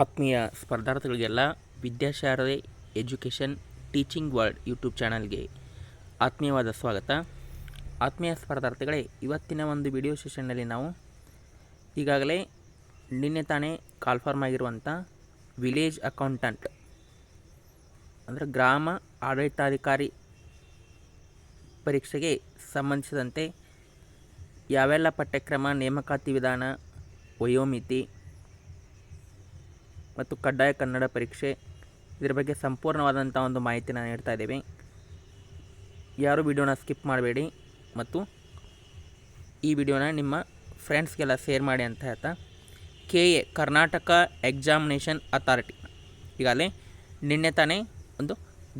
ಆತ್ಮೀಯ ಸ್ಪರ್ಧಾರ್ಥಿಗಳಿಗೆಲ್ಲ Vidyasharade education teaching world YouTube ಚಾನಲ್ಗೆ ಆತ್ಮೀಯವಾದ ಸ್ವಾಗತ. ಆತ್ಮೀಯ ಸ್ಪರ್ಧಾರ್ಥಿಗಳೇ, ಇವತ್ತಿನ ಒಂದು ವಿಡಿಯೋ ಸೆಷನ್ನಲ್ಲಿ ನಾವು ಈಗಾಗಲೇ ನಿನ್ನೆ ತಾನೇ ಕಾಲ್ಫಾರ್ಮ್ ಆಗಿರುವಂಥ ವಿಲೇಜ್ ಅಕೌಂಟೆಂಟ್, ಅಂದರೆ ಗ್ರಾಮ ಆಡಳಿತಾಧಿಕಾರಿ ಪರೀಕ್ಷೆಗೆ ಸಂಬಂಧಿಸಿದಂತೆ ಯಾವೆಲ್ಲ ಪಠ್ಯಕ್ರಮ ನೇಮಕಾತಿ ವಿಧಾನ, ವಯೋಮಿತಿ ಮತ್ತು ಕಡ್ಡಾಯ ಕನ್ನಡ ಪರೀಕ್ಷೆ. ಇದರ ಬಗ್ಗೆ ಸಂಪೂರ್ಣವಾದಂಥ ಒಂದು ಮಾಹಿತಿನ ನೀಡ್ತಾ ಇದ್ದೇವೆ. ಯಾರು ವಿಡಿಯೋನ ಸ್ಕಿಪ್ ಮಾಡಬೇಡಿ ಮತ್ತು ಈ ವಿಡಿಯೋನ ನಿಮ್ಮ ಫ್ರೆಂಡ್ಸ್ಗೆಲ್ಲ ಶೇರ್ ಮಾಡಿ ಅಂತ ಹೇಳ್ತಾ. K A Karnataka examination authority. ಈಗಾಗಲೇ ನಿನ್ನೆ ತಾನೇ ಒಂದು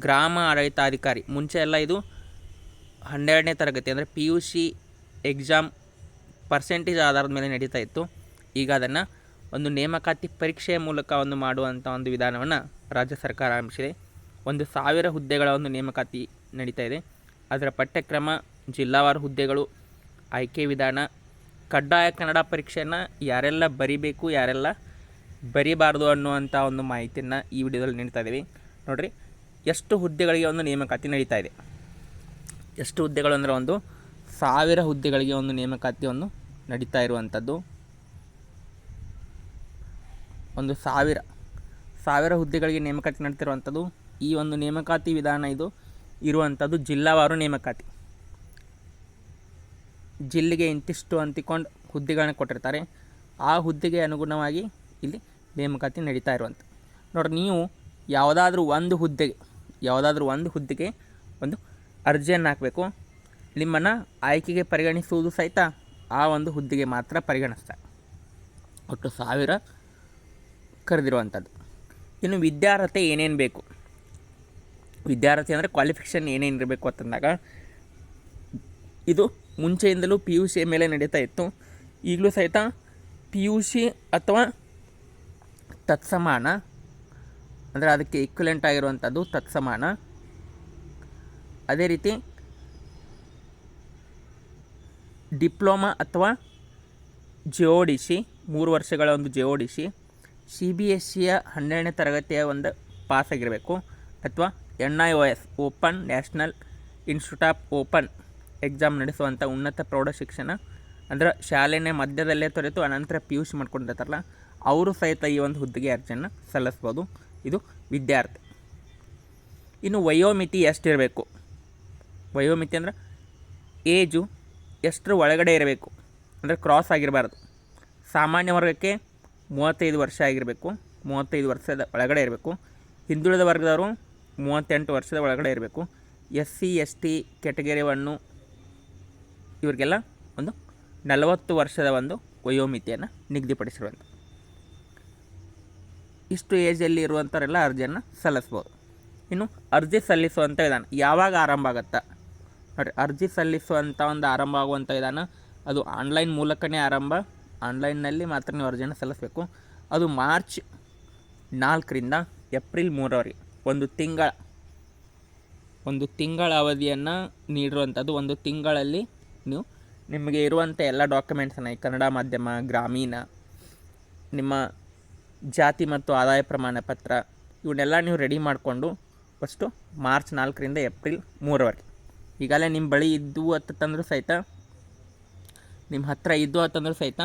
ಗ್ರಾಮ ಆಡಳಿತಾಧಿಕಾರಿ, ಮುಂಚೆ ಎಲ್ಲ ಇದು ಹನ್ನೆರಡನೇ ತರಗತಿ ಅಂದರೆ P U C exam percentage ಆಧಾರದ ಮೇಲೆ ನಡೀತಾ ಇತ್ತು. ಈಗ ಅದನ್ನು ಒಂದು ನೇಮಕಾತಿ ಪರೀಕ್ಷೆಯ ಮೂಲಕ ಒಂದು ಮಾಡುವಂಥ ಒಂದು ವಿಧಾನವನ್ನು ರಾಜ್ಯ ಸರ್ಕಾರ ಆರಂಭಿಸಿದೆ. ಒಂದು ಸಾವಿರ ಹುದ್ದೆಗಳ ಒಂದು ನೇಮಕಾತಿ ನಡೀತಾ ಇದೆ. ಅದರ ಪಠ್ಯಕ್ರಮ, ಜಿಲ್ಲಾವಾರು ಹುದ್ದೆಗಳು, ಆಯ್ಕೆ ವಿಧಾನ, ಕಡ್ಡಾಯ ಕನ್ನಡ ಪರೀಕ್ಷೆಯನ್ನು ಯಾರೆಲ್ಲ ಬರಿಬೇಕು, ಯಾರೆಲ್ಲ ಬರಿಬಾರ್ದು ಅನ್ನುವಂಥ ಒಂದು ಮಾಹಿತಿಯನ್ನು ಈ ವಿಡಿಯೋದಲ್ಲಿ ನೀಡ್ತಾ ಇದ್ದೀವಿ ನೋಡಿರಿ, ಎಷ್ಟು ಹುದ್ದೆಗಳಿಗೆ ಒಂದು ನೇಮಕಾತಿ ನಡೀತಾ ಇದೆ. ಎಷ್ಟು ಹುದ್ದೆಗಳು ಅಂದರೆ ಒಂದು ಸಾವಿರ ಹುದ್ದೆಗಳಿಗೆ ಒಂದು ನೇಮಕಾತಿ ಒಂದು ನಡೀತಾ ಇರುವಂಥದ್ದು ಒಂದು ಸಾವಿರ ಸಾವಿರ ಹುದ್ದೆಗಳಿಗೆ ನೇಮಕಾತಿ ನಡೆದಿರುವಂಥದ್ದು. ಈ ಒಂದು ನೇಮಕಾತಿ ವಿಧಾನ ಇದು. ಇರುವಂಥದ್ದು ಜಿಲ್ಲಾವಾರು ನೇಮಕಾತಿ. ಜಿಲ್ಲೆಗೆ ಇಂತಿಷ್ಟು ಅಂತಿಕೊಂಡು ಹುದ್ದೆಗಳನ್ನ ಕೊಟ್ಟಿರ್ತಾರೆ. ಆ ಹುದ್ದೆಗೆ ಅನುಗುಣವಾಗಿ ಇಲ್ಲಿ ನೇಮಕಾತಿ ನಡೀತಾ ಇರುವಂಥ ನೋಡ್ರಿ, ನೀವು ಯಾವುದಾದ್ರೂ ಒಂದು ಹುದ್ದೆಗೆ, ಯಾವುದಾದ್ರೂ ಒಂದು ಹುದ್ದೆಗೆ ಒಂದು ಅರ್ಜಿಯನ್ನು ಹಾಕಬೇಕು. ನಿಮ್ಮನ್ನು ಆಯ್ಕೆಗೆ ಪರಿಗಣಿಸುವುದು ಸಹಿತ ಆ ಒಂದು ಹುದ್ದೆಗೆ ಮಾತ್ರ ಪರಿಗಣಿಸ್ತಾರೆ. ಒಟ್ಟು ಸಾವಿರ ಕರೆದಿರುವಂಥದ್ದು. ಇನ್ನು ವಿದ್ಯಾರ್ಹತೆ ಏನೇನು ಬೇಕು? ವಿದ್ಯಾರ್ಥಿ ಅಂದರೆ ಕ್ವಾಲಿಫಿಕೇಷನ್ ಏನೇನು ಇರಬೇಕು ಅಂತಂದಾಗ ಇದು ಮುಂಚೆಯಿಂದಲೂ ಪಿ ಯು ಸಿ ಮೇಲೆ ನಡೀತಾ ಇತ್ತು. ಈಗಲೂ ಸಹಿತ ಪಿ ಯು ಸಿ ಅಥವಾ ತತ್ಸಮಾನ, ಅಂದರೆ ಅದಕ್ಕೆ ಈಕ್ವಲೆಂಟ್ ಆಗಿರುವಂಥದ್ದು ತತ್ಸಮಾನ. ಅದೇ ರೀತಿ ಡಿಪ್ಲೊಮಾ ಅಥವಾ ಜೆ ಡಿ ಮೂರು ವರ್ಷಗಳ ಒಂದು J D C B S ಸಿಯ ಹನ್ನೆರಡನೇ ತರಗತಿಯ ಒಂದು ಪಾಸ್ ಆಗಿರಬೇಕು ಅಥವಾ N I O S, open national institute of open exam ನಡೆಸುವಂಥ ಉನ್ನತ ಪ್ರೌಢ ಶಿಕ್ಷಣ, ಅಂದ್ರೆ ಶಾಲೆನೇ ಮಧ್ಯದಲ್ಲೇ ತೊರೆತು ಅನಂತರ ಪಿ ಯು ಸಿ ಮಾಡ್ಕೊಂಡಿರ್ತಾರಲ್ಲ, ಅವರು ಸಹಿತ ಈ ಒಂದು ಹುದ್ದೆಗೆ ಅರ್ಜಿಯನ್ನು ಸಲ್ಲಿಸ್ಬೋದು. ಇದು ವಿದ್ಯಾರ್ಥಿ. ಇನ್ನು ವಯೋಮಿತಿ ಎಷ್ಟಿರಬೇಕು? ವಯೋಮಿತಿ ಅಂದ್ರೆ ಏಜು ಎಷ್ಟರ ಒಳಗಡೆ ಇರಬೇಕು? ಅಂದರೆ ಕ್ರಾಸ್ ಆಗಿರಬಾರ್ದು. ಸಾಮಾನ್ಯ ವರ್ಗಕ್ಕೆ ಮೂವತ್ತೈದು ವರ್ಷ ಆಗಿರಬೇಕು, ಮೂವತ್ತೈದು ವರ್ಷದ ಒಳಗಡೆ ಇರಬೇಕು. ಹಿಂದುಳಿದ ವರ್ಗದವರು ಮೂವತ್ತೆಂಟು ವರ್ಷದ ಒಳಗಡೆ ಇರಬೇಕು. ಎಸ್ ಸಿ ಎಸ್ ಟಿ ಕೆಟಗರಿವನ್ನು ಇವರಿಗೆಲ್ಲ ಒಂದು ನಲವತ್ತು ವರ್ಷದ ಒಂದು ವಯೋಮಿತಿಯನ್ನು ನಿಗದಿಪಡಿಸಿರುವಂಥ ಇಷ್ಟು ಏಜಲ್ಲಿ ಇರುವಂಥವರೆಲ್ಲ ಅರ್ಜಿಯನ್ನು ಸಲ್ಲಿಸ್ಬೋದು. ಇನ್ನು ಅರ್ಜಿ ಸಲ್ಲಿಸುವಂಥ ವಿಧಾನ ಯಾವಾಗ ಆರಂಭ ಆಗುತ್ತಾ? ನೋಡಿರಿ, ಅರ್ಜಿ ಸಲ್ಲಿಸುವಂಥ ಒಂದು ಆರಂಭ ಆಗುವಂಥ ವಿಧಾನ ಅದು ಆನ್ಲೈನ್ ಮೂಲಕನೇ ಆರಂಭ ಆನ್ಲೈನ್ನಲ್ಲಿ ಮಾತ್ರ ನೀವು ಅರ್ಜಿಯನ್ನು ಸಲ್ಲಿಸಬೇಕು. ಅದು ಮಾರ್ಚ್ ನಾಲ್ಕರಿಂದ ಏಪ್ರಿಲ್ ಮೂರವರೆಗೆ ಒಂದು ತಿಂಗಳ. ಒಂದು ತಿಂಗಳ ಅವಧಿಯನ್ನು ನೀಡಿರುವಂಥದ್ದು. ಒಂದು ತಿಂಗಳಲ್ಲಿ ನೀವು ನಿಮಗೆ ಇರುವಂಥ ಎಲ್ಲ ಡಾಕ್ಯುಮೆಂಟ್ಸನ್ನು ಈ ಕನ್ನಡ ಮಾಧ್ಯಮ, ಗ್ರಾಮೀಣ, ನಿಮ್ಮ ಜಾತಿ ಮತ್ತು ಆದಾಯ ಪ್ರಮಾಣ ಪತ್ರ, ಇವನ್ನೆಲ್ಲ ನೀವು ರೆಡಿ ಮಾಡಿಕೊಂಡು ಫಸ್ಟು ಮಾರ್ಚ್ ನಾಲ್ಕರಿಂದ ಏಪ್ರಿಲ್ ಮೂರವರೆಗೆ ಈಗಾಗಲೇ ನಿಮ್ಮ ಬಳಿ ಇದ್ದು ಅಂತಂದ್ರೂ ಸಹಿತ ನಿಮ್ಮ ಹತ್ತಿರ ಇದ್ದು ಅಂತಂದ್ರೂ ಸಹಿತ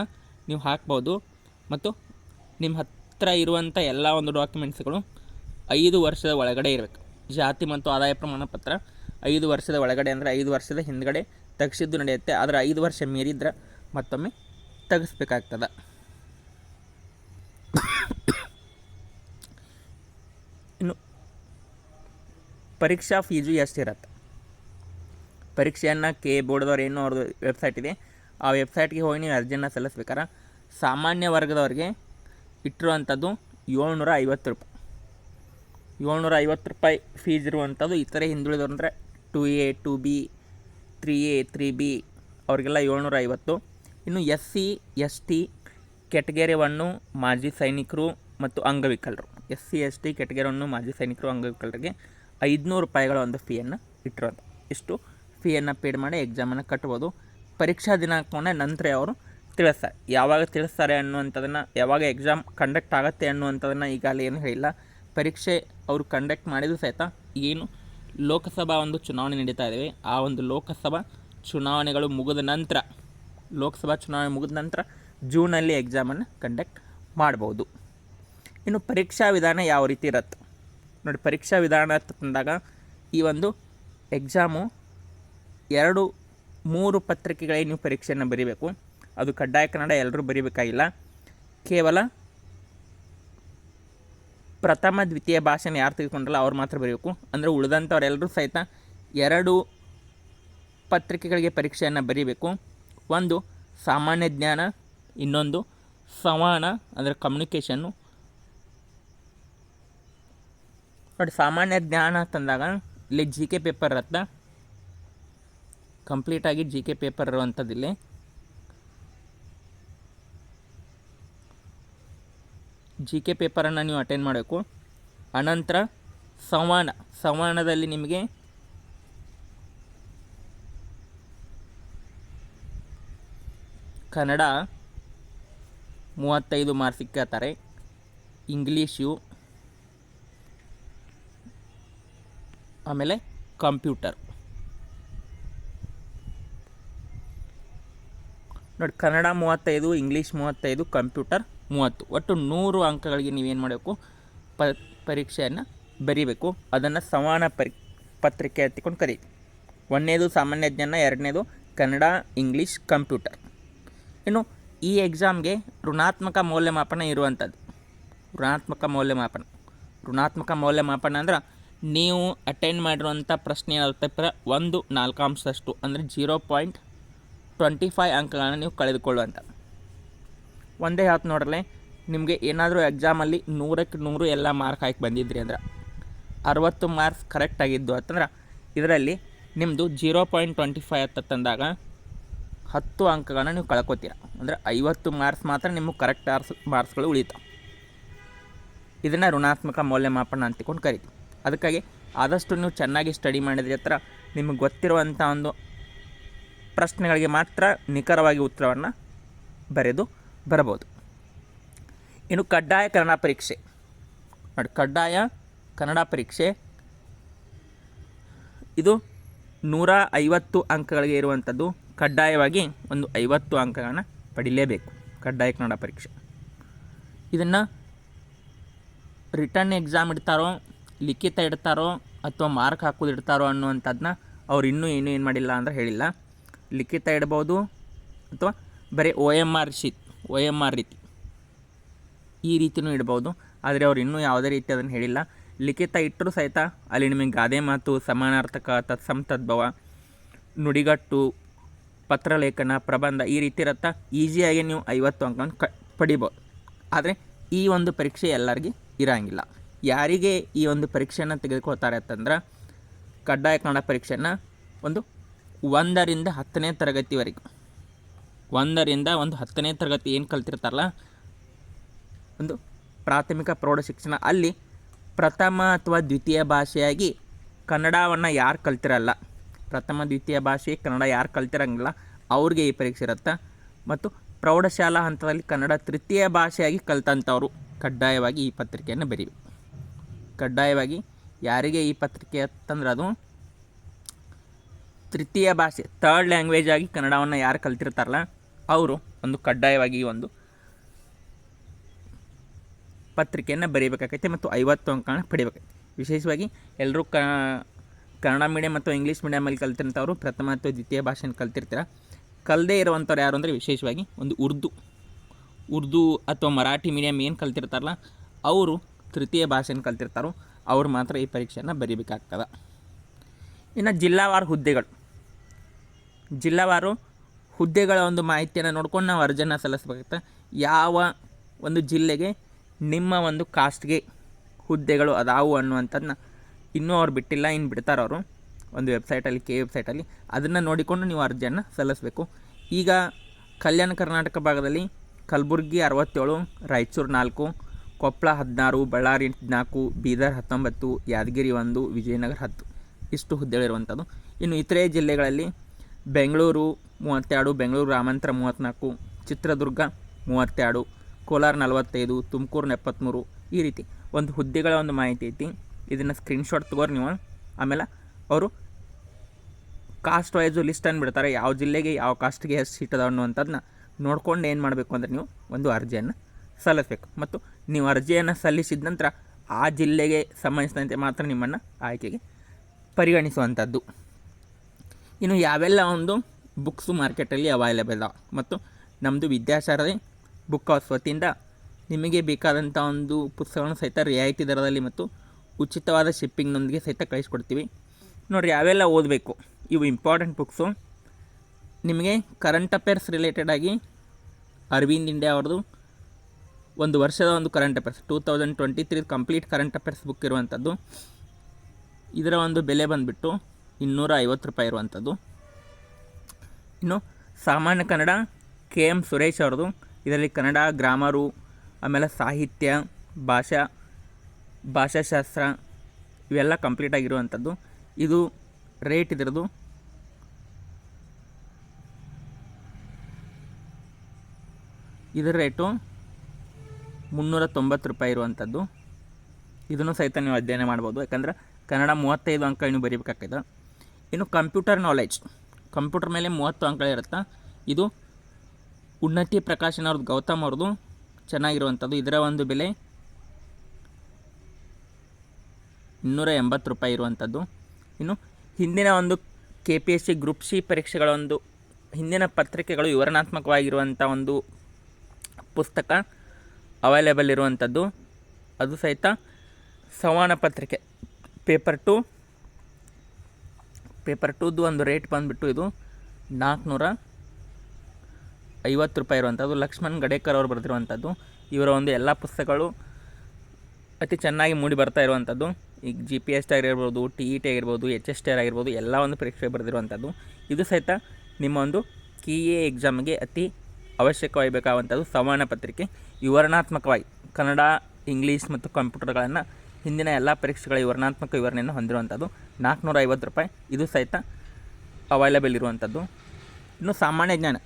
ನೀವು ಹಾಕ್ಬೋದು. ಮತ್ತು ನಿಮ್ಮ ಹತ್ತಿರ ಇರುವಂಥ ಎಲ್ಲ ಒಂದು ಡಾಕ್ಯುಮೆಂಟ್ಸ್ಗಳು ಐದು ವರ್ಷದ ಒಳಗಡೆ ಇರಬೇಕು. ಜಾತಿ ಮತ್ತು ಆದಾಯ ಪ್ರಮಾಣ ಪತ್ರ ಐದು ವರ್ಷದ ಒಳಗಡೆ ಅಂದರೆ ಐದು ವರ್ಷದ ಹಿಂದ್ಗಡೆ ತೆಗೆಸಿದ್ದು ನಡೆಯುತ್ತೆ. ಆದರೆ ಐದು ವರ್ಷ ಮೀರಿದ್ರೆ ಮತ್ತೊಮ್ಮೆ ತೆಗೆಸ್ಬೇಕಾಗ್ತದೆ. ಇನ್ನು ಪರೀಕ್ಷಾ ಫೀಸು ಎಷ್ಟಿರತ್ತೆ? ಪರೀಕ್ಷೆಯನ್ನು ಕೆ ಬೋರ್ಡ್ದವ್ರು ಏನೋ ಅವ್ರದ್ದು ವೆಬ್ಸೈಟ್ ಇದೆ. ಆ ವೆಬ್ಸೈಟ್ಗೆ ಹೋಗಿ ನೀವು ಅರ್ಜಿಯನ್ನು ಸಲ್ಲಿಸ್ಬೇಕಾರೆ ಸಾಮಾನ್ಯ ವರ್ಗದವ್ರಿಗೆ ಇಟ್ಟಿರುವಂಥದ್ದು ಏಳ್ನೂರ ಐವತ್ತು ರೂಪಾಯಿ. ಏಳ್ನೂರ ಐವತ್ತು ರೂಪಾಯಿ ಫೀಸ್ ಇರುವಂಥದ್ದು ಇತರೆ ಹಿಂದುಳಿದವ್ರು ಅಂದರೆ two A two B three A three B ಅವರಿಗೆಲ್ಲ ಏಳ್ನೂರ ಐವತ್ತು ಇನ್ನು S C S T category one ಮಾಜಿ ಸೈನಿಕರು ಮತ್ತು ಅಂಗವಿಕಲರು. S C S T category one ಮಾಜಿ ಸೈನಿಕರು, ಅಂಗವಿಕಲರಿಗೆ ಐದುನೂರು ರೂಪಾಯಿಗಳ ಒಂದು ಫೀಯನ್ನು ಇಟ್ಟಿರೋದು ಇಷ್ಟು ಫೀಯನ್ನು ಪೇಡ್ ಮಾಡಿ ಎಕ್ಸಾಮನ್ನು ಕಟ್ಬೋದು. ಪರೀಕ್ಷಾ ದಿನಾಂಕವನ್ನು ನಂತರ ಅವರು ತಿಳಿಸ್ತಾರೆ. ಯಾವಾಗ ತಿಳಿಸ್ತಾರೆ ಅನ್ನುವಂಥದ್ದನ್ನು ಯಾವಾಗ ಎಕ್ಸಾಮ್ ಕಂಡಕ್ಟ್ ಆಗುತ್ತೆ ಅನ್ನುವಂಥದ್ದನ್ನು ಈಗಾಗಲೇ ಏನು ಹೇಳಿಲ್ಲ. ಪರೀಕ್ಷೆ ಅವರು ಕಂಡಕ್ಟ್ ಮಾಡಿದ್ರು ಸಹಿತ ಏನು ಲೋಕಸಭಾ ಒಂದು ಚುನಾವಣೆ ನಡೀತಾ ಇದ್ದಾವೆ ಆ ಒಂದು ಲೋಕಸಭಾ ಚುನಾವಣೆಗಳು ಮುಗಿದ ನಂತರ, ಲೋಕಸಭಾ ಚುನಾವಣೆ ಮುಗಿದ ನಂತರ ಜೂನಲ್ಲಿ ಎಕ್ಸಾಮನ್ನು ಕಂಡಕ್ಟ್ ಮಾಡ್ಬೋದು. ಇನ್ನು ಪರೀಕ್ಷಾ ವಿಧಾನ ಯಾವ ರೀತಿ ಇರುತ್ತೆ? ನೋಡಿ, ಪರೀಕ್ಷಾ ವಿಧಾನ ತಂದಾಗ ಈ ಒಂದು ಎಕ್ಸಾಮು ಎರಡು ಮೂರು ಪತ್ರಿಕೆಗಳಿಗೆ ನೀವು ಪರೀಕ್ಷೆಯನ್ನು ಬರೀಬೇಕು. ಅದು ಕಡ್ಡಾಯ ಕನ್ನಡ ಎಲ್ಲರೂ ಬರೀಬೇಕಾಗಿಲ್ಲ. ಕೇವಲ ಪ್ರಥಮ ದ್ವಿತೀಯ ಭಾಷೆನ ಯಾರು ತೆಗೆದುಕೊಂಡ್ರಲ್ಲ ಅವ್ರು ಮಾತ್ರ ಬರೀಬೇಕು. ಅಂದರೆ ಉಳಿದಂಥವ್ರೆಲ್ಲರೂ ಸಹಿತ ಎರಡು ಪತ್ರಿಕೆಗಳಿಗೆ ಪರೀಕ್ಷೆಯನ್ನು ಬರೀಬೇಕು. ಒಂದು ಸಾಮಾನ್ಯ ಜ್ಞಾನ, ಇನ್ನೊಂದು ಸಂವಹನ, ಅಂದರೆ ಕಮ್ಯುನಿಕೇಷನ್ನು ನೋಡಿ, ಸಾಮಾನ್ಯ ಜ್ಞಾನ ತಂದಾಗ ಇಲ್ಲಿ ಜಿ ಕೆ ಪೇಪರ್ ಇರುತ್ತೆ. ಕಂಪ್ಲೀಟಾಗಿ ಜಿ ಕೆ ಪೇಪರ್ ಇರುವಂಥದ್ದು ಇಲ್ಲಿ ಜಿ ಕೆ ಪೇಪರನ್ನು ನೀವು ಅಟೆಂಡ್ ಮಾಡಬೇಕು. ಅನಂತರ ಸಂವಹನ, ಸಂವಹನದಲ್ಲಿ ನಿಮಗೆ ಕನ್ನಡ ಮೂವತ್ತೈದು ಮಾರ್ಕ್ಸಿಗೆ ಕೇಳ್ತಾರೆ. ಇಂಗ್ಲೀಷು, ಆಮೇಲೆ ಕಂಪ್ಯೂಟರ್. ನೋಡಿ, ಕನ್ನಡ ಮೂವತ್ತೈದು, ಇಂಗ್ಲೀಷ್ ಮೂವತ್ತೈದು, ಕಂಪ್ಯೂಟರ್ ಮೂವತ್ತು. ಒಟ್ಟು ನೂರು ಅಂಕಗಳಿಗೆ ನೀವೇನು ಮಾಡಬೇಕು? ಪ, ಪರೀಕ್ಷೆಯನ್ನು ಬರೀಬೇಕು. ಅದನ್ನು ಸಮಾನ ಪರಿ, ಪತ್ರಿಕೆ ಹತ್ತಿಕೊಂಡು ಕರಿ ಒಂದನೇದು ಸಾಮಾನ್ಯ ಜ್ಞಾನ ಎರಡನೇದು ಕನ್ನಡ, ಇಂಗ್ಲೀಷ್, ಕಂಪ್ಯೂಟರ್. ಇನ್ನು ಈ ಎಕ್ಸಾಮ್ಗೆ ಋಣಾತ್ಮಕ ಮೌಲ್ಯಮಾಪನ ಇರುವಂಥದ್ದು ಋಣಾತ್ಮಕ ಮೌಲ್ಯಮಾಪನ. ಋಣಾತ್ಮಕ ಮೌಲ್ಯಮಾಪನ ಅಂದ್ರೆ ನೀವು ಅಟೆಂಡ್ ಮಾಡಿರುವಂಥ ಪ್ರಶ್ನೆ ಏನಾಗುತ್ತೆ ಪರ ಒಂದು ನಾಲ್ಕಾಂಶದಷ್ಟು, ಅಂದರೆ ಜೀರೋ ಪಾಯಿಂಟ್ ಟ್ವೆಂಟಿ ಫೈವ್ ಅಂಕಗಳನ್ನು ನೀವು ಕಳೆದುಕೊಳ್ಳುವಂಥ ಒಂದೇ ಹೇಳ್ತು ನೋಡ್ರಲೆ, ನಿಮಗೆ ಏನಾದರೂ ಎಕ್ಸಾಮಲ್ಲಿ ನೂರಕ್ಕೆ ನೂರು ಎಲ್ಲ ಮಾರ್ಕ್ ಹಾಕಿ ಬಂದಿದ್ರಿ ಅಂದ್ರೆ, ಅರವತ್ತು ಮಾರ್ಕ್ಸ್ ಕರೆಕ್ಟ್ ಆಗಿದ್ದು ಅಂತಂದ್ರೆ, ಇದರಲ್ಲಿ ನಿಮ್ಮದು ಜೀರೋ ಪಾಯಿಂಟ್ ಟ್ವೆಂಟಿ ಫೈವ್ ಅಂತ ತಂದಾಗ ಹತ್ತು ಅಂಕಗಳನ್ನು ನೀವು ಕಳ್ಕೊತೀರ. ಅಂದರೆ ಐವತ್ತು ಮಾರ್ಕ್ಸ್ ಮಾತ್ರ ನಿಮಗೆ ಕರೆಕ್ಟ್ ಆರ್ಸ್ ಮಾರ್ಕ್ಸ್ಗಳು ಉಳಿತಾವೆ ಇದನ್ನು ಋಣಾತ್ಮಕ ಮೌಲ್ಯಮಾಪನ ಅಂತಿಕೊಂಡು ಕರಿತೀವಿ. ಅದಕ್ಕಾಗಿ ಆದಷ್ಟು ನೀವು ಚೆನ್ನಾಗಿ ಸ್ಟಡಿ ಮಾಡಿದ್ರೆ ಹತ್ರ ನಿಮಗೆ ಗೊತ್ತಿರುವಂಥ ಒಂದು ಪ್ರಶ್ನೆಗಳಿಗೆ ಮಾತ್ರ ನಿಖರವಾಗಿ ಉತ್ತರವನ್ನು ಬರೆದು ಬರಬಹುದು. ಇನ್ನು ಕಡ್ಡಾಯ ಕನ್ನಡ ಪರೀಕ್ಷೆ. ನೋಡಿ, ಕಡ್ಡಾಯ ಕನ್ನಡ ಪರೀಕ್ಷೆ. ಇದು ನೂರ ಐವತ್ತು ಅಂಕಗಳಿಗೆ ಇರುವಂಥದ್ದು ಕಡ್ಡಾಯವಾಗಿ ಒಂದು ಐವತ್ತು ಅಂಕಗಳನ್ನು ಪಡೀಲೇಬೇಕು, ಕಡ್ಡಾಯ ಕನ್ನಡ ಪರೀಕ್ಷೆ. ಇದನ್ನು ರಿಟರ್ನ್ ಎಕ್ಸಾಮ್ ಇಡ್ತಾರೋ, ಲಿಖಿತ ಇಡ್ತಾರೋ ಅಥವಾ ಮಾರ್ಕ್ ಹಾಕೋದು ಇಡ್ತಾರೋ ಅನ್ನುವಂಥದ್ದನ್ನ ಅವ್ರು ಇನ್ನೂ ಏನೂ, ಏನು ಮಾಡಿಲ್ಲ ಅಂದ್ರೆ ಹೇಳಿಲ್ಲ. ಲಿಖಿತ ಇಡ್ಬೋದು ಅಥವಾ ಬರೀ O M R sheet O M R ರೀತಿ. ಈ ರೀತಿಯೂ ಇಡ್ಬೋದು. ಆದರೆ ಅವ್ರು ಇನ್ನೂ ಯಾವುದೇ ರೀತಿ ಅದನ್ನು ಹೇಳಿಲ್ಲ. ಲಿಖಿತ ಇಟ್ಟರೂ ಸಹಿತ ಅಲ್ಲಿ ನಿಮಗೆ ಗಾದೆ ಮಾತು, ಸಮಾನಾರ್ಥಕ ತತ್ಸಂತದ್ಭವ ನುಡಿಗಟ್ಟು, ಪತ್ರಲೇಖನ, ಪ್ರಬಂಧ ಈ ರೀತಿ ಇರುತ್ತಾ. ಈಸಿಯಾಗಿ ನೀವು ಐವತ್ತು ಅಂಕವನ್ನು ಕ ಪಡಿಬೋದು. ಆದರೆ ಈ ಒಂದು ಪರೀಕ್ಷೆ ಎಲ್ಲರಿಗೂ ಇರೋಂಗಿಲ್ಲ. ಯಾರಿಗೆ ಈ ಒಂದು ಪರೀಕ್ಷೆಯನ್ನು ತೆಗೆದುಕೊಳ್ತಾರೆ ಅಂತಂದ್ರೆ ಕಡ್ಡಾಯ ಕನ್ನಡ ಪರೀಕ್ಷೆಯನ್ನು ಒಂದು ಒಂದರಿಂದ ಹತ್ತನೇ ತರಗತಿವರೆಗೆ. ಒಂದರಿಂದ ಒಂದು ಹತ್ತನೇ ತರಗತಿ ಏನು ಕಲ್ತಿರ್ತಾರಲ್ಲ? ಒಂದು ಪ್ರಾಥಮಿಕ ಪ್ರೌಢ ಶಿಕ್ಷಣ. ಅಲ್ಲಿ ಪ್ರಥಮ ಅಥವಾ ದ್ವಿತೀಯ ಭಾಷೆಯಾಗಿ ಕನ್ನಡವನ್ನು ಯಾರು ಕಲ್ತಿರಲ್ಲ? ಪ್ರಥಮ, ದ್ವಿತೀಯ ಭಾಷೆ ಕನ್ನಡ ಯಾರು ಕಲ್ತಿರಂಗಿಲ್ಲ, ಅವ್ರಿಗೆ ಈ ಪರೀಕ್ಷೆ ಇರುತ್ತೆ? ಮತ್ತು ಪ್ರೌಢಶಾಲಾ ಹಂತದಲ್ಲಿ ಕನ್ನಡ ತೃತೀಯ ಭಾಷೆಯಾಗಿ ಕಲ್ತಂಥವ್ರು ಕಡ್ಡಾಯವಾಗಿ ಈ ಪತ್ರಿಕೆಯನ್ನು ಬರೀಬೇಕು. ಕಡ್ಡಾಯವಾಗಿ ಯಾರಿಗೆ ಈ ಪತ್ರಿಕೆ ಅಂತಂದ್ರೆ ಅದು ತೃತೀಯ ಭಾಷೆ ಥರ್ಡ್ ಲ್ಯಾಂಗ್ವೇಜ್ ಆಗಿ ಕನ್ನಡವನ್ನು ಯಾರು ಕಲ್ತಿರ್ತಾರಲ್ಲ, ಅವರು ಒಂದು ಕಡ್ಡಾಯವಾಗಿ ಒಂದು ಪತ್ರಿಕೆಯನ್ನು ಬರೀಬೇಕಾಗೈತೆ ಮತ್ತು ಐವತ್ತು ಅಂಕನ ಪಡಿಬೇಕಾಗೈತೆ. ವಿಶೇಷವಾಗಿ ಎಲ್ಲರೂ ಕ, ಕನ್ನಡ ಮೀಡಿಯಮ್ ಮತ್ತು ಇಂಗ್ಲೀಷ್ ಮೀಡಿಯಮಲ್ಲಿ ಕಲ್ತಿರ್ತವ್ರು ಪ್ರಥಮ ಮತ್ತು ದ್ವಿತೀಯ ಭಾಷೆನ ಕಲ್ತಿರ್ತೀರ? ಕಲದೇ ಇರುವಂಥವ್ರು ಯಾರು ಅಂದರೆ ವಿಶೇಷವಾಗಿ ಒಂದು ಉರ್ದು ಉರ್ದು ಅಥವಾ ಮರಾಠಿ ಮೀಡಿಯಮ್ ಏನು ಕಲ್ತಿರ್ತಾರಲ್ಲ, ಅವರು ತೃತೀಯ ಭಾಷೆಯನ್ನು ಕಲ್ತಿರ್ತಾರೋ, ಅವ್ರು ಮಾತ್ರ ಈ ಪರೀಕ್ಷೆಯನ್ನು ಬರೀಬೇಕಾಗ್ತದೆ. ಇನ್ನು ಜಿಲ್ಲಾವಾರು ಹುದ್ದೆಗಳು. ಜಿಲ್ಲಾವಾರು ಹುದ್ದೆಗಳ ಒಂದು ಮಾಹಿತಿಯನ್ನು ನೋಡ್ಕೊಂಡು ನಾವು ಅರ್ಜಿಯನ್ನು ಸಲ್ಲಿಸ್ಬೇಕಾಗುತ್ತೆ. ಯಾವ ಒಂದು ಜಿಲ್ಲೆಗೆ ನಿಮ್ಮ ಒಂದು ಕಾಸ್ಟ್ಗೆ ಹುದ್ದೆಗಳು ಅದಾವು ಅನ್ನುವಂಥದ್ದನ್ನ ಇನ್ನೂ ಅವ್ರು ಬಿಟ್ಟಿಲ್ಲ ಇನ್ನು ಬಿಡ್ತಾರೆ ಅವರು. ಒಂದು ವೆಬ್ಸೈಟಲ್ಲಿ, ಕೆ ವೆಬ್ಸೈಟಲ್ಲಿ ಅದನ್ನು ನೋಡಿಕೊಂಡು ನೀವು ಅರ್ಜಿಯನ್ನು ಸಲ್ಲಿಸಬೇಕು. ಈಗ ಕಲ್ಯಾಣ ಕರ್ನಾಟಕ ಭಾಗದಲ್ಲಿ ಕಲಬುರ್ಗಿ ಅರವತ್ತೇಳು, ರಾಯಚೂರು ನಾಲ್ಕು ಕೊಪ್ಪಳ ಹದಿನಾರು, ಬಳ್ಳಾರಿ ಹದಿನಾಲ್ಕು ಬೀದರ್ ಹತ್ತೊಂಬತ್ತು, ಯಾದಗಿರಿ ಒಂದು, ವಿಜಯನಗರ ಹತ್ತು. ಇಷ್ಟು ಹುದ್ದೆಗಳಿರುವಂಥದ್ದು. ಇನ್ನು ಇತರೆ ಜಿಲ್ಲೆಗಳಲ್ಲಿ ಬೆಂಗಳೂರು ಮೂವತ್ತೆರಡು, ಬೆಂಗಳೂರು ಗ್ರಾಮಾಂತರ ಮೂವತ್ತ್ನಾಲ್ಕು, ಚಿತ್ರದುರ್ಗ ಮೂವತ್ತೆರಡು, ಕೋಲಾರ ನಲವತ್ತೈದು, ತುಮಕೂರು ಎಪ್ಪತ್ತ್ಮೂರು ಈ ರೀತಿ ಒಂದು ಹುದ್ದೆಗಳ ಒಂದು ಮಾಹಿತಿ ಐತಿ. ಇದನ್ನು ಸ್ಕ್ರೀನ್ಶಾಟ್ ತಗೋರಿ ನೀವು. ಆಮೇಲೆ ಅವರು ಕಾಸ್ಟ್ ವೈಸು ಲಿಸ್ಟನ್ನು ಬಿಡ್ತಾರೆ. ಯಾವ ಜಿಲ್ಲೆಗೆ ಯಾವ ಕಾಸ್ಟ್ಗೆ ಎಷ್ಟು ಸೀಟ್ ಅದಾವ ಅನ್ನುವಂಥದ್ದನ್ನ ನೋಡ್ಕೊಂಡು ಏನು ಮಾಡಬೇಕು ಅಂದರೆ ನೀವು ಒಂದು ಅರ್ಜಿಯನ್ನು ಸಲ್ಲಿಸಬೇಕು. ಮತ್ತು ನೀವು ಅರ್ಜಿಯನ್ನು ಸಲ್ಲಿಸಿದ ನಂತರ ಆ ಜಿಲ್ಲೆಗೆ ಸಂಬಂಧಿಸಿದಂತೆ ಮಾತ್ರ ನಿಮ್ಮನ್ನು ಆಯ್ಕೆಗೆ ಪರಿಗಣಿಸುವಂಥದ್ದು. ಇನ್ನು ಯಾವೆಲ್ಲ ಒಂದು ಬುಕ್ಸು ಮಾರ್ಕೆಟಲ್ಲಿ ಅವೈಲೇಬಲ್ ಮತ್ತು ನಮ್ಮದು ವಿದ್ಯಾಸಾರದೆ ಬುಕ್ ಹೌಸ್ ವತಿಯಿಂದ ನಿಮಗೆ ಬೇಕಾದಂಥ ಒಂದು ಪುಸ್ತಕಗಳನ್ನು ಸಹಿತ ರಿಯಾಯಿತಿ ದರದಲ್ಲಿ ಮತ್ತು ಉಚಿತವಾದ ಶಿಪ್ಪಿಂಗ್ನೊಂದಿಗೆ ಸಹಿತ ಕಳಿಸ್ಕೊಡ್ತೀವಿ. ನೋಡಿರಿ, ಯಾವೆಲ್ಲ ಓದಬೇಕು? ಇವು ಇಂಪಾರ್ಟೆಂಟ್ ಬುಕ್ಸು ನಿಮಗೆ ಕರೆಂಟ್ ಅಫೇರ್ಸ್ ರಿಲೇಟೆಡ್ ಆಗಿ ಅರವಿಂದ್ ಇಂಡಿಯಾ ಅವ್ರದ್ದು ಒಂದು ವರ್ಷದ ಒಂದು current affairs two thousand twenty three complete current affairs book ಇರುವಂಥದ್ದು. ಇದರ ಒಂದು ಬೆಲೆ ಬಂದುಬಿಟ್ಟು ಇನ್ನೂರ ಐವತ್ತು ರೂಪಾಯಿ ಇರುವಂಥದ್ದು. ಇನ್ನು ಸಾಮಾನ್ಯ ಕನ್ನಡ ಕೆ ಎಂ ಸುರೇಶ್ ಅವ್ರದ್ದು. ಇದರಲ್ಲಿ ಕನ್ನಡ, ಗ್ರಾಮರು, ಆಮೇಲೆ ಸಾಹಿತ್ಯ, ಭಾಷಾ, ಭಾಷಾಶಾಸ್ತ್ರ ಇವೆಲ್ಲ ಕಂಪ್ಲೀಟ್ ಆಗಿರುವಂಥದ್ದು. ಇದು ರೇಟ್ ಇದರದು ಇದರ ರೇಟು ಮುನ್ನೂರ ತೊಂಬತ್ತು ರೂಪಾಯಿ ಇರುವಂಥದ್ದು. ಇದನ್ನು ಸಹಿತ ನೀವು ಅಧ್ಯಯನ ಮಾಡ್ಬೋದು. ಯಾಕಂದ್ರೆ ಕನ್ನಡ ಮೂವತ್ತೈದು ಅಂಕ ನೀವು ಬರೀಬೇಕಾಗ್ತದೆ ಇನ್ನು ಕಂಪ್ಯೂಟರ್ ನಾಲೆಜ್ ಕಂಪ್ಯೂಟರ್ ಮೇಲೆ ಮೂವತ್ತು ಅಂಕಗಳಿರುತ್ತೆ ಇದು ಉನ್ನತಿ ಪ್ರಕಾಶನ್ ಅವ್ರದ್ದು, ಗೌತಮ್ ಅವ್ರದ್ದು ಚೆನ್ನಾಗಿರುವಂಥದ್ದು. ಇದರ ಒಂದು ಬೆಲೆ ಇನ್ನೂರ ಎಂಬತ್ತು ರೂಪಾಯಿ ಇರುವಂಥದ್ದು. ಇನ್ನು ಹಿಂದಿನ ಒಂದು K P S C group C ಪರೀಕ್ಷೆಗಳ ಒಂದು ಹಿಂದಿನ ಪತ್ರಿಕೆಗಳು ವಿವರಣಾತ್ಮಕವಾಗಿರುವಂಥ ಒಂದು ಪುಸ್ತಕ ಅವೈಲೇಬಲ್ ಇರುವಂಥದ್ದು. ಅದು ಸಹಿತ ಸಂವಹನ ಪತ್ರಿಕೆ. ಪೇಪರ್ ಟು ಪೇಪರ್ ಟೂದು ಒಂದು ರೇಟ್ ಬಂದುಬಿಟ್ಟು ಇದು ನಾಲ್ಕುನೂರ ಐವತ್ತು ರೂಪಾಯಿ ಇರುವಂಥದ್ದು. ಲಕ್ಷ್ಮಣ್ ಗಡೇಕರ್ ಅವರು ಬರೆದಿರುವಂಥದ್ದು. ಇವರ ಒಂದು ಎಲ್ಲ ಪುಸ್ತಕಗಳು ಅತಿ ಚೆನ್ನಾಗಿ ಮೂಡಿ ಬರ್ತಾ ಇರುವಂಥದ್ದು. ಈಗ ಜಿ ಪಿ ಎಸ್ ಟಿ ಆಗಿರ್ಬೋದು ಟಿ ಇ ಟಿ ಆಗಿರ್ಬೋದು ಎಚ್ ಎಸ್ ಟಿ ಆಗಿರ್ಬೋದು, ಎಲ್ಲ ಒಂದು ಪರೀಕ್ಷೆ ಬರೆದಿರುವಂಥದ್ದು. ಇದು ಸಹಿತ ನಿಮ್ಮ ಒಂದು ಕಿ ಎ ಎಕ್ಸಾಮ್ಗೆ ಅತಿ ಅವಶ್ಯಕವಾಗಿ ಬೇಕಾಗುವಂಥದ್ದು ಸಂವಹನ ಪತ್ರಿಕೆ. ವಿವರಣಾತ್ಮಕವಾಗಿ ಕನ್ನಡ, ಇಂಗ್ಲೀಷ್ ಮತ್ತು ಕಂಪ್ಯೂಟರ್ಗಳನ್ನು ಹಿಂದಿನ ಎಲ್ಲ ಪರೀಕ್ಷೆಗಳ ವಿವರಣಾತ್ಮಕ ವಿವರಣೆಯನ್ನು ಹೊಂದಿರುವಂಥದ್ದು ನಾಲ್ಕುನೂರ ಐವತ್ತು ರೂಪಾಯಿ. ಇದು ಸಹಿತ ಅವೈಲೇಬಲ್ ಇರುವಂಥದ್ದು ಇನ್ನು ಸಾಮಾನ್ಯ ಜ್ಞಾನ.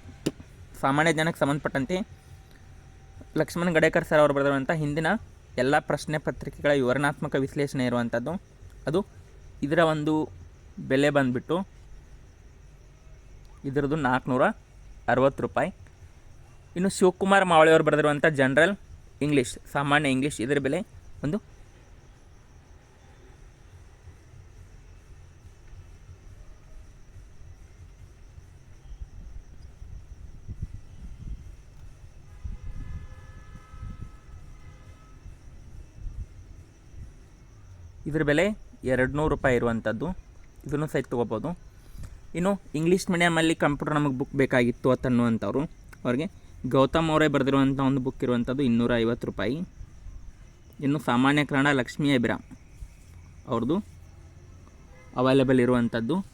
ಸಾಮಾನ್ಯ ಜ್ಞಾನಕ್ಕೆ ಸಂಬಂಧಪಟ್ಟಂತೆ ಲಕ್ಷ್ಮಣ್ ಗಡೇಕರ್ ಸರ್ ಅವರು ಬರೆದಿರುವಂಥ ಹಿಂದಿನ ಎಲ್ಲ ಪ್ರಶ್ನೆ ಪತ್ರಿಕೆಗಳ ವಿವರಣಾತ್ಮಕ ವಿಶ್ಲೇಷಣೆ ಇರುವಂಥದ್ದು ಅದು ಇದರ ಒಂದು ಬೆಲೆ ಬಂದುಬಿಟ್ಟು ಇದರದ್ದು ನಾಲ್ಕುನೂರ ಅರವತ್ತು ರೂಪಾಯಿ. ಇನ್ನು ಶಿವಕುಮಾರ್ ಮಾವಳಿಯವರು ಬರೆದಿರುವಂಥ ಜನರಲ್ ಇಂಗ್ಲೀಷ್ ಸಾಮಾನ್ಯ ಇಂಗ್ಲೀಷ್ ಇದರ ಬೆಲೆ ಒಂದು ಇದ್ರ ಬೆಲೆ ಎರಡು ನೂರು ರೂಪಾಯಿ ಇರುವಂಥದ್ದು. ಇದನ್ನು ಸಹಿತ ತೊಗೋಬೋದು. ಇನ್ನು ಇಂಗ್ಲೀಷ್ ಮೀಡಿಯಮಲ್ಲಿ ಕಂಪ್ಯೂಟರ್ ನಮಗೆ ಬುಕ್ ಬೇಕಾಗಿತ್ತು ಅಂತ ಅನ್ನುವಂಥವ್ರು ಅವ್ರಿಗೆ ಗೌತಮ್ ಅವರೇ ಬರೆದಿರುವಂಥ ಒಂದು ಬುಕ್ ಇರುವಂಥದ್ದು ಇನ್ನೂರ ರೂಪಾಯಿ. ಇನ್ನು ಸಾಮಾನ್ಯ ಕನ್ನಡ ಲಕ್ಷ್ಮೀ ಅಭಿರಾಮ್. ಅವ್ರದ್ದು ಅವೈಲೇಬಲ್ ಇರುವಂಥದ್ದು.